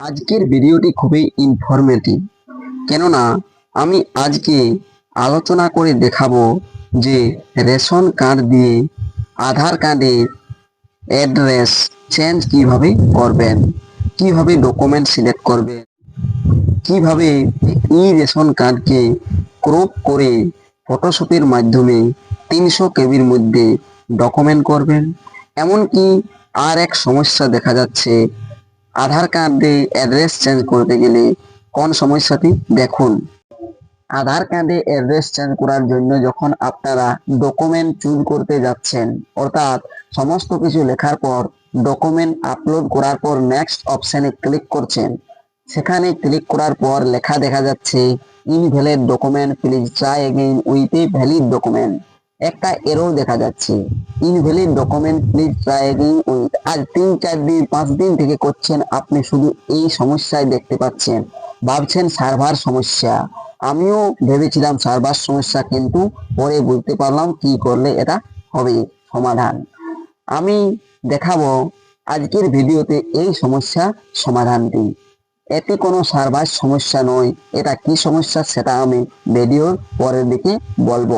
আজকের ভিডিওটি খুবই ইনফরমেটিভ কেননা, আমি আজকে আলোচনা করে দেখাবো যে রেশন কার্ড দিয়ে আধার কার্ডের অ্যাড্রেস চেঞ্জ কীভাবে করবেন, কীভাবে ডকুমেন্ট সিলেক্ট করবেন, কীভাবে ই রেশন কার্ডকে ক্রপ করে ফটোশপের মাধ্যমে তিনশো কেবির মধ্যে ডকুমেন্ট করবেন। এমনকি আর এক সমস্যা দেখা যাচ্ছে আধার কার্ডে অ্যাড্রেস চেঞ্জ করতে গেলে কোন সমস্যাটি? দেখুন, আধার কার্ডে অ্যাড্রেস চেঞ্জ করার জন্য যখন আপনারা ডকুমেন্ট চুজ করতে যাচ্ছেন, অর্থাৎ সমস্ত কিছু লেখার পর ডকুমেন্ট আপলোড করার পর নেক্সট অপশনে ক্লিক করছেন, সেখানে ক্লিক করার পর লেখা দেখা যাচ্ছে invalid document please try again with a valid document একটা এরো দেখা যাচ্ছে। ইনভ্যালিড ডকুমেন্ট প্লিজ উইথ আজ তিন, চার দিন, পাঁচ দিন থেকে করছেন আপনি শুধু এই সমস্যায় দেখতে পাচ্ছেন। ভাবছেন সার্ভার সমস্যা। আমিও ভেবেছিলাম সার্ভার সমস্যা কিন্তু পরে বুঝতে পারলাম কি করলে এটা হবে সমাধান। আমি দেখাবো আজকের ভিডিওতে এই সমস্যা সমাধানটি। এতে কোনো সার্ভার সমস্যা নয়, এটা কি সমস্যা সেটা আমি ভিডিওর পরের দিকে বলব।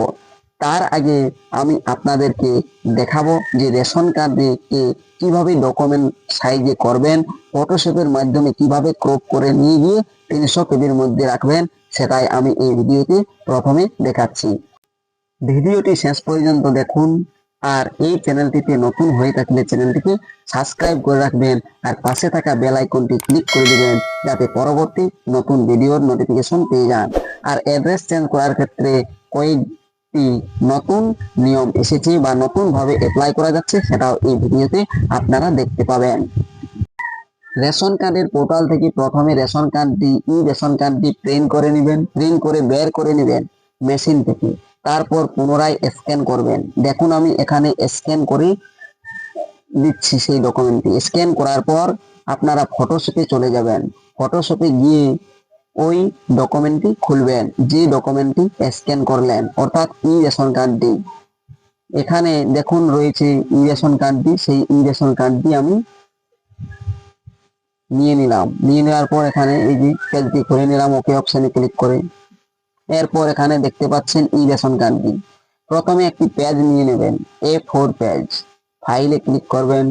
তার আগে আমি আপনাদেরকে দেখাবো যে রেশন কার্ড দিয়ে কে কীভাবে ডকুমেন্ট সাইজে করবেন ফটোশপের মাধ্যমে কীভাবে ক্রপ করে নিয়ে গিয়ে তিনশো কেবির মধ্যে রাখবেন, সেটাই আমি এই ভিডিওতে প্রথমে দেখাচ্ছি। ভিডিওটি শেষ পর্যন্ত দেখুন, আর এই চ্যানেলটিতে নতুন হয়ে থাকলে চ্যানেলটিকে সাবস্ক্রাইব করে রাখবেন, আর পাশে থাকা বেল আইকনটি ক্লিক করে দিবেন, যাতে পরবর্তী নতুন ভিডিওর নোটিফিকেশন পেয়ে যান। আর অ্যাড্রেস চেঞ্জ করার ক্ষেত্রে কয়েকটি নতুন নিয়ম এসেছে বা নতুন ভাবে অ্যাপ্লাই করা যাচ্ছে সেটাও এই ভিডিওতে আপনারা দেখতে পাবেন। রেশন কার্ডের পোর্টাল থেকে প্রথমে রেশন কার্ডটি ই রেশন কার্ডটি প্রিন্ট করে নেবেন প্রিন্ট করে বের করে নেবেন মেশিন থেকে। তারপর পুনরায় স্ক্যান করবেন। দেখুন আমি এখানে স্ক্যান করে দিচ্ছি সেই ডকুমেন্টটি স্ক্যান করার পর আপনারা ফটোশপে চলে যাবেন। ফটোশপে গিয়ে ওই ডকুমেন্টটি খুলবেন, যে ডকুমেন্টটি স্ক্যান করলেন, অর্থাৎ ই রেশন কার্ডটি এখানে দেখুন রয়েছে ই রেশন কার্ডটি সেই ই রেশন কার্ডটি আমি নিয়ে নিলাম। নিয়ে নেওয়ার পর এখানে এই যে পেজটি খুলে নিলাম ওকে অপশানে ক্লিক করে। এরপর এখানে দেখতে পাচ্ছেন ই রেশন কার্ডটি প্রথমে একটি পেজ নিয়ে নেবেন এ ফোর পেজ ফাইলে ক্লিক করবেন,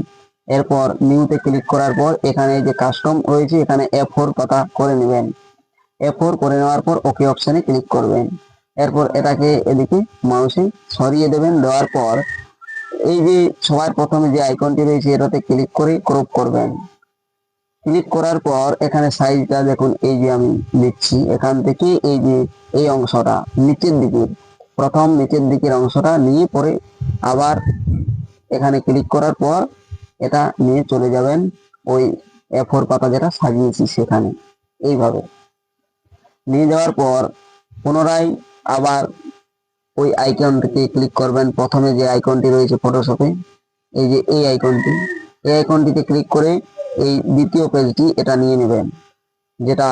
এরপর নিউতে ক্লিক করার পর এখানে যে কাস্টম রয়েছে, এখানে এ ফোর কথা করে নেবেন। এ ফোর করে নেওয়ার পর ওকে অপশনে ক্লিক করবেন। এরপর এটাকে এদিকে মাউসে সরিয়ে দেবেন, দেওয়ার পর এই যে সবার প্রথমে যে আইকনটি রয়েছে, এটাতে ক্লিক করে ক্রপ করবেন। ক্লিক করার পর এখানে সাইজটা দেখুন, এই যে আমি দিচ্ছি, এখান থেকে এই যে এই অংশটা, নিচের দিকে, প্রথম নিচের দিকের অংশটা নিয়ে পরে আবার এখানে ক্লিক করার পর এটা নিয়ে চলে যাবেন, ওই এ ফোর পাতা যেটা সাজিয়েছি সেখানে। এইভাবে। নিয়ে যাওয়ার পর পুনরায় আবার ওই আইকনটিতে ক্লিক করবেন। প্রথমে যে আইকনটি রয়েছে ফটোশপে এই যে এই আইকনটি এই আইকনটিতে ক্লিক করে এই দ্বিতীয় পেজটি এটা নিয়ে নেবেন, যেটা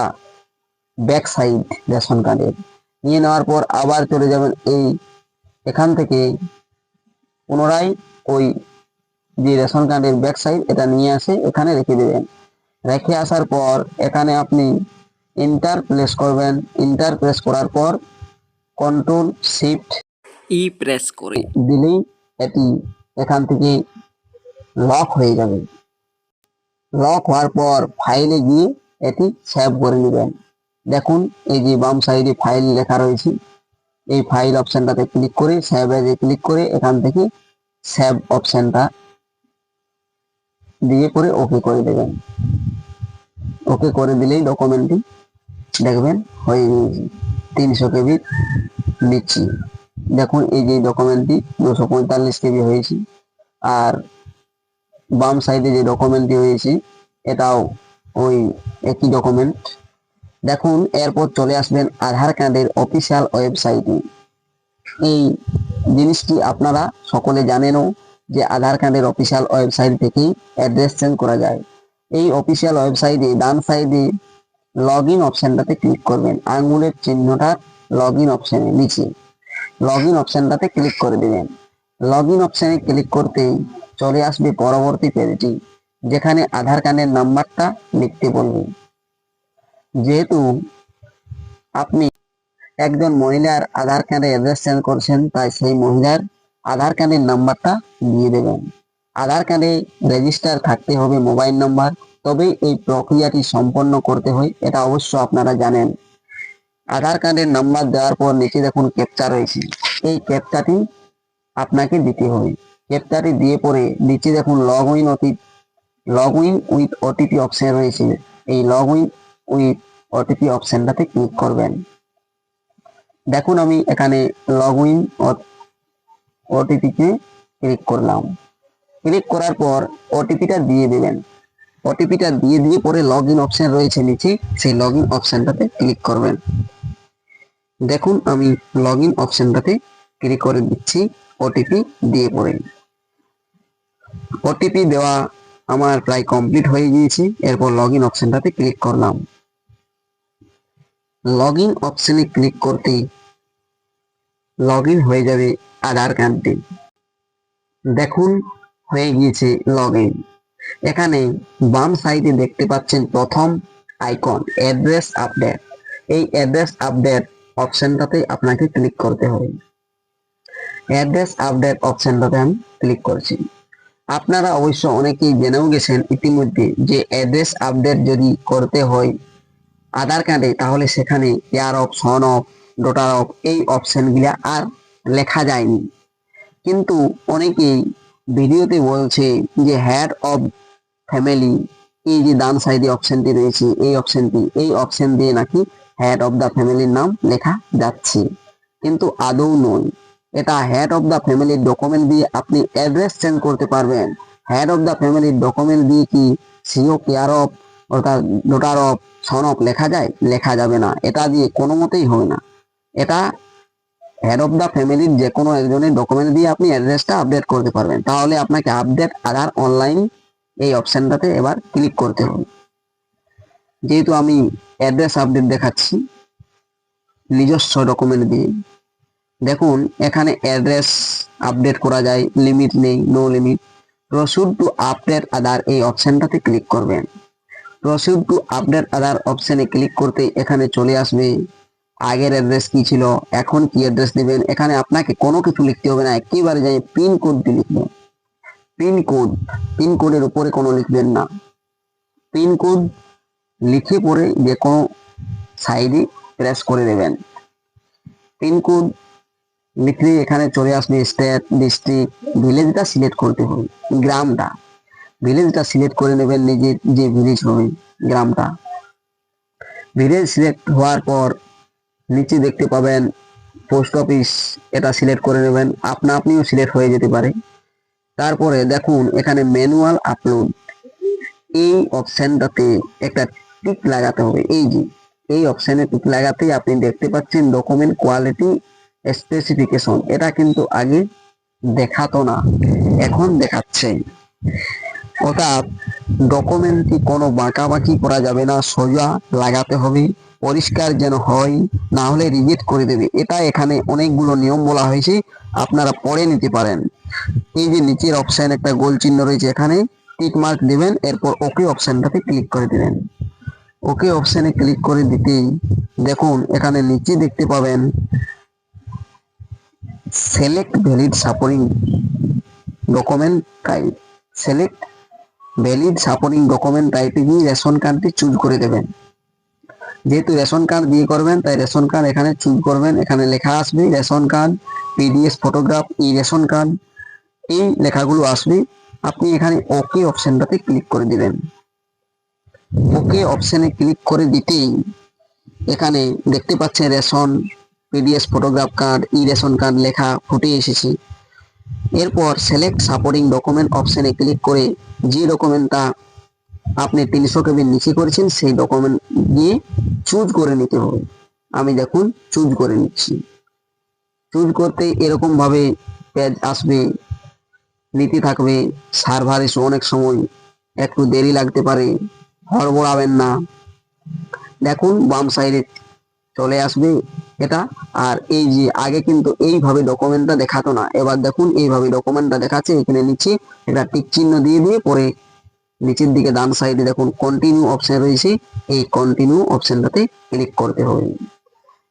ব্যাক সাইড রেশন কার্ডের নিয়ে নেওয়ার পর আবার চলে যাবেন এই এখান থেকে পুনরায় ওই যে রেশন কার্ডের ব্যাক সাইড এটা নিয়ে আসে এখানে রেখে দেবেন। রেখে আসার পর এখানে আপনি ইন্টার প্লেস করবেন। ইন্টার প্রেস করার পর কন্ট্রোল শিফট ই প্রেস করে। দিলেই এটি এখান থেকে লক হয়ে যাবে। লক হওয়ার পর ফাইলে গিয়ে এটি সেভ করে নেবেন। দেখুন এই যে বাম সাইডে ফাইল লেখা রয়েছে এই ফাইল অপশনটাতে ক্লিক করে সেভ এজে ক্লিক করে এখান থেকে সেভ অপশনটা দিয়ে করে ওকে করে দেবেন। ওকে করে দিলেই ডকুমেন্টটি দেখবেন? গিয়েছে তিনশো কেবি নিচ্ছি দেখুন, এই যে ডকুমেন্টটি দুশো পঁয়তাল্লিশ কেবি হয়েছে। আর বাম সাইডে যে ডকুমেন্টটি হয়েছে, এটাও ওই একই ডকুমেন্ট দেখুন, এরপর চলে আসবেন আধার কার্ডের অফিসিয়াল ওয়েবসাইটে এই জিনিসটি আপনারা সকলে জানেনও যে আধার কার্ডের অফিসিয়াল ওয়েবসাইট থেকেই অ্যাড্রেস চেঞ্জ করা যায়। এই অফিসিয়াল ওয়েবসাইটে ডান সাইডে লগ ইন অপশনটাতে ক্লিক করবেন। আঙ্গুলের চিহ্নটা লগ ইন অপশনে নিচে। লগ ইন অপশনটাতে ক্লিক করে দিবেন। লগ ইন অপশনে ক্লিক করতেই চলে আসবে পরবর্তী পেজটি যেখানে আধার কার্ডের নাম্বারটা লিখতে বলবে। যেহেতু আপনি একজন মহিলার আধার কার্ডে অ্যাড্রেস চেঞ্জ করছেন, তাই সেই মহিলার আধার কার্ডের নাম্বারটা দিয়ে দেবেন। আধার কার্ডে রেজিস্টার থাকতে হবে মোবাইল নাম্বার। তবেই এই প্রক্রিয়াটি সম্পন্ন করতে হয়, এটা অবশ্য আপনারা জানেন। আধার কার্ডের নাম্বার দেওয়ার পর নিচে দেখুন ক্যাপচা রয়েছে। এই ক্যাপচাটি আপনাকে দিতে হবে ক্যাপচাটি দিয়ে পরে নিচে দেখুন লগ ইন অতি log in with OTP option রয়েছে। এই লগ ইন উইথ ওটিপি অপশনটাতে ক্লিক করবেন। দেখুন আমি এখানে লগ ইন ওটিপিতে ক্লিক করলাম। ক্লিক করার পর ওটিপিটা দিয়ে দেবেন। ওটিপিটা দিয়ে দিয়ে পরে লগ ইন অপশন রয়েছে নিচে, সেই লগ ইন অপশনটাতে ক্লিক করবেন। দেখুন, আমি লগ ইন অপশনটাতে ক্লিক করে দিচ্ছি ওটিপি দিয়ে পরে। ওটিপি দেওয়া আমার প্রায় কমপ্লিট হয়ে গিয়েছে, এরপর লগ ইন অপশনটাতে ক্লিক করলাম। লগ ইন অপশনে ক্লিক করতেই লগ ইন হয়ে যাবে আধার কার্ডটি দেখুন, হয়ে গিয়েছে লগ ইন এখানে বাম সাইডে দেখতে পাচ্ছেন প্রথম আইকন, অ্যাড্রেস আপডেট। এই অ্যাড্রেস আপডেট অপশনটাতে আপনাকে ক্লিক করতে হবে। অ্যাড্রেস আপডেট অপশনটাতে আমি ক্লিক করছি। আপনারা অবশ্য অনেকেই জেনেও গেছেন ইতিমধ্যে যে অ্যাড্রেস আপডেট যদি করতে হয় আধার কার্ডে, তাহলে সেখানে care of son of daughter of এই অপশনগুলা আর লেখা যায়নি। কিন্তু অনেকেই ভিডিওতে বলছে যে হেড অফ ফ্যামিলি এই যে ডান সাইডে অপশনটি রয়েছে, এই অপশনটি এই অপশন দিয়ে নাকি হেড অফ দ্য ফ্যামিলির নাম লেখা যাচ্ছে। কিন্তু আদৌ নয়। এটা হেড অফ দ্য ফ্যামিলির ডকুমেন্ট দিয়ে আপনি অ্যাড্রেস চেঞ্জ করতে পারবেন। হেড অফ দ্য ফ্যামিলির ডকুমেন্ট দিয়ে কি সিও কেয়ার অফ অর্থাৎ ডটার অফ সন অফ লেখা যায়? লেখা যাবে না। এটা দিয়ে কোনো মতেই হবে না। এটা হেড অফ দ্য ফ্যামিলির যে কোনো একজনের ডকুমেন্ট দিয়ে আপনি অ্যাড্রেসটা আপডেট করতে পারবেন। তাহলে আপনাকে আপডেট আধার অনলাইন এই অপশানটাতে এবার ক্লিক করতে হবে। যেহেতু আমি অ্যাড্রেস আপডেট দেখাচ্ছি, নিজস্ব ডকুমেন্ট দিয়ে। দেখুন, এখানে অ্যাড্রেস আপডেট করা যায় লিমিট নেই no limit proceed to update Aadhaar এই অপশনটাতে ক্লিক করবেন। প্রসিড টু আপডেট আধার অপশানে ক্লিক করতে এখানে চলে আসবে। আগের অ্যাড্রেস কি ছিল? এখন কি অ্যাড্রেস দিবেন? এখানে আপনাকে কোনো কিছু লিখতে হবে না। একেবারে যাই পিন কোডটি লিখবেন পিন কোড পিন কোডের উপরে কোনো লিখবেন না। পিন কোড লিখে পরে যে কোনো সাইডে প্রেস করে দেবেন পিন কোড লিখলে এখানে চলে আসবে স্টেট ডিস্ট্রিক্ট ভিলেজটা সিলেক্ট করতে হবে। গ্রামটা। ভিলেজটা সিলেক্ট করে নেবেন নিজের যে ভিলেজ হবে গ্রামটা। ভিলেজ সিলেক্ট হওয়ার পর নিচে দেখতে পাবেন পোস্ট অফিস, এটা সিলেক্ট করে নেবেন। আপনা আপনিও সিলেক্ট হয়ে যেতে পারে। তারপরে দেখুন, এখানে ম্যানুয়াল আপলোড। এই অপশনটাতে একটা টিক লাগাতে হবে। এই যে, এই অপশনে টিক লাগাতেই আপনি দেখতে পাচ্ছেন ডকুমেন্ট কোয়ালিটি স্পেসিফিকেশন এটা কিন্তু আগে দেখাতো না, এখন দেখাচ্ছে। অর্থাৎ ডকুমেন্টটি কোনো বাঁকাবাকি করা যাবে না, সোজা লাগাতে হবে, পরিষ্কার যেন হয়, না হলে রিজেক্ট করে দেবে। এটা এখানে অনেকগুলো নিয়ম বলা হয়েছে, আপনারা পড়ে নিতে পারেন। এই যে নিচের অপশন একটা গোল চিহ্ন রয়েছে এখানে টিক মার্ক দিবেন, এরপর ওকে অপশনটাতে ক্লিক করে দিবেন। ওকে অপশনে ক্লিক করে দিতেই দেখুন, এখানে নিচে দেখতে পাবেন select valid supporting document type select valid supporting document টাইপে গিয়ে রেশন কার্ডটি চুজ করে দেবেন। যেহেতু রেশন কার্ড দিয়ে করবেন, তাই রেশন কার্ড এখানে চুজ করবেন। এখানে লেখা আসবে ration card PDS photograph E ration card এই লেখাগুলো আসবে। আপনি এখানে ওকে অপশনটাতে ক্লিক করে দিবেন। ওকে অপশনে ক্লিক করে দিতেই এখানে দেখতে পাচ্ছেন ration PDS photograph card E ration card লেখা ফুটে এসেছে। এরপর সিলেক্ট সাপোর্টিং ডকুমেন্ট অপশনে ক্লিক করে যে ডকুমেন্টটা আপনি তিনশো কেবির নিচে করেছেন, সেই ডকুমেন্ট দিয়ে চুজ করে নিতে হবে। আমি দেখুন চুজ করে নিচ্ছি। চুজ করতে এরকম ভাবে পেজ আসবে নীতি থাকবে সার্ভার ইস্যু অনেক সময় একটু দেরি লাগতে পারে, হড়বড়াবেন না। দেখুন, বাম সাইডে চলে আসবে এটা। আর এই যে আগে কিন্তু এইভাবে ডকুমেন্টটা দেখাতো না। এবার দেখুন, এইভাবে ডকুমেন্টটা দেখাচ্ছে। এখানে নিচে একটা টিক চিহ্ন দিয়ে দিয়ে পরে নিচের দিকে ডান সাইডে দেখুন কন্টিনিউ অপশন রয়েছে। এই কন্টিনিউ অপশনটাতে ক্লিক করতে হবে।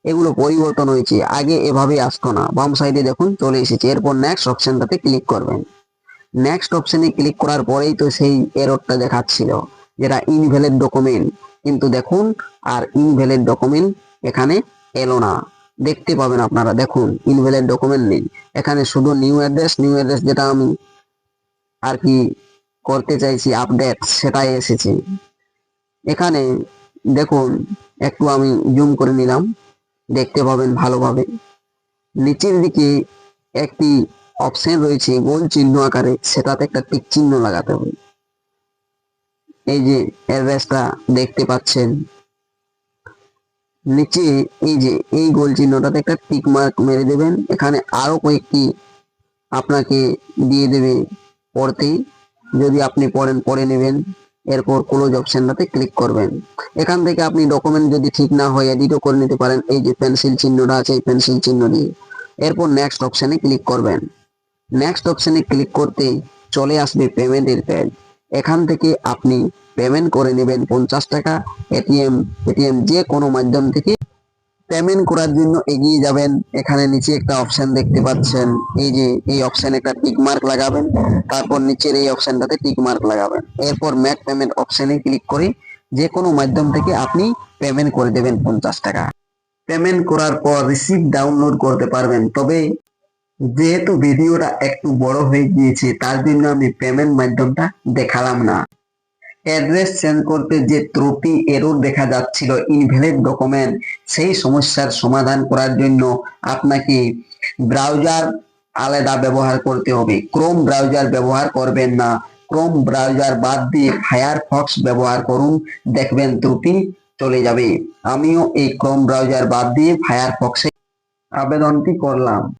এগুলো পরিবর্তন হয়েছে। আগে এভাবে আসতো না। বাম সাইডে দেখুন, চলে এসেছে। এরপর নেক্সট অপশনটাতে ক্লিক করবেন। নেক্সট অপশনে ক্লিক করার পরেই তো সেই এররটা দেখাচ্ছিল, যেটা ইনভ্যালিড ডকুমেন্ট কিন্তু দেখুন, আর ইনভ্যালিড ডকুমেন্ট এখানে এলো না। দেখতে পাবেন আপনারা, দেখুন ইনভ্যালিড ডকুমেন্ট নেই। এখানে শুধু নিউ অ্যাড্রেস নিউ অ্যাড্রেস যেটা আমি আর কি করতে চাইছি আপডেট সেটাই এসেছে। এখানে দেখুন, একটু আমি জুম করে নিলাম, দেখতে পাবেন ভালোভাবে। নিচের দিকে একটি অপশন রয়েছে, গোল চিহ্ন আকারে, সেটাতে একটা টিক চিহ্ন লাগাতে হবে। এই যে অ্যাড্রেসটা দেখতে পাচ্ছেন নিচে এই যে, এই গোল চিহ্নটাতে একটা টিক মার্ক মেরে দেবেন। এখানে আরও কয়েকটি আপনাকে দিয়ে দেবে পড়তে যদি আপনি পড়েন, পড়ে নেবেন। এরপর ক্লোজ অপশনটাতে ক্লিক করবেন। এখান থেকে আপনি ডকুমেন্ট যদি ঠিক না হয় এডিটও করে নিতে পারেন। এই যে পেন্সিল চিহ্নটা আছে, এই পেন্সিল চিহ্ন দিয়ে। এরপর নেক্সট অপশনে ক্লিক করবেন। নেক্সট অপশনে ক্লিক করতে চলে আসবে পেমেন্টের পেজ এখান থেকে আপনি পেমেন্ট করে নেবেন পঞ্চাশ টাকা এটিএম এটিএম যে কোনো মাধ্যম থেকে পেমেন্ট করার জন্য এগিয়ে যাবেন। এখানে নিচে একটা অপশন দেখতে পাচ্ছেন। এই যে, এই অপশনে একটা টিক মার্ক লাগাবেন। তারপর নিচের এই অপশনটাতে টিক মার্ক লাগাবেন। এরপর ম্যাক পেমেন্ট অপশানে ক্লিক করে যে কোনো মাধ্যম থেকে আপনি পেমেন্ট করে দেবেন পঞ্চাশ টাকা। পেমেন্ট করার পর রিসিপ্ট ডাউনলোড করতে পারবেন। তবে যেহেতু ভিডিওটা একটু বড় হয়ে গিয়েছে, তার জন্য আমি পেমেন্ট মাধ্যমটা দেখালাম না। অ্যাড্রেস চেঞ্জ করতে যে ত্রুটি এরর দেখা যাচ্ছিল ইনভ্যালিড ডকুমেন্ট সেই সমস্যার সমাধান করার জন্য আপনাকে ব্রাউজার আলাদা ব্যবহার করতে হবে। ক্রোম ব্রাউজার ব্যবহার করবেন না। ক্রোম ব্রাউজার বাদ দিয়ে ফায়ারফক্স ব্যবহার করুন, দেখবেন ত্রুটি চলে যাবে। আমিও এই ক্রোম ব্রাউজার বাদ দিয়ে ফায়ারফক্সে আবেদনটি করলাম।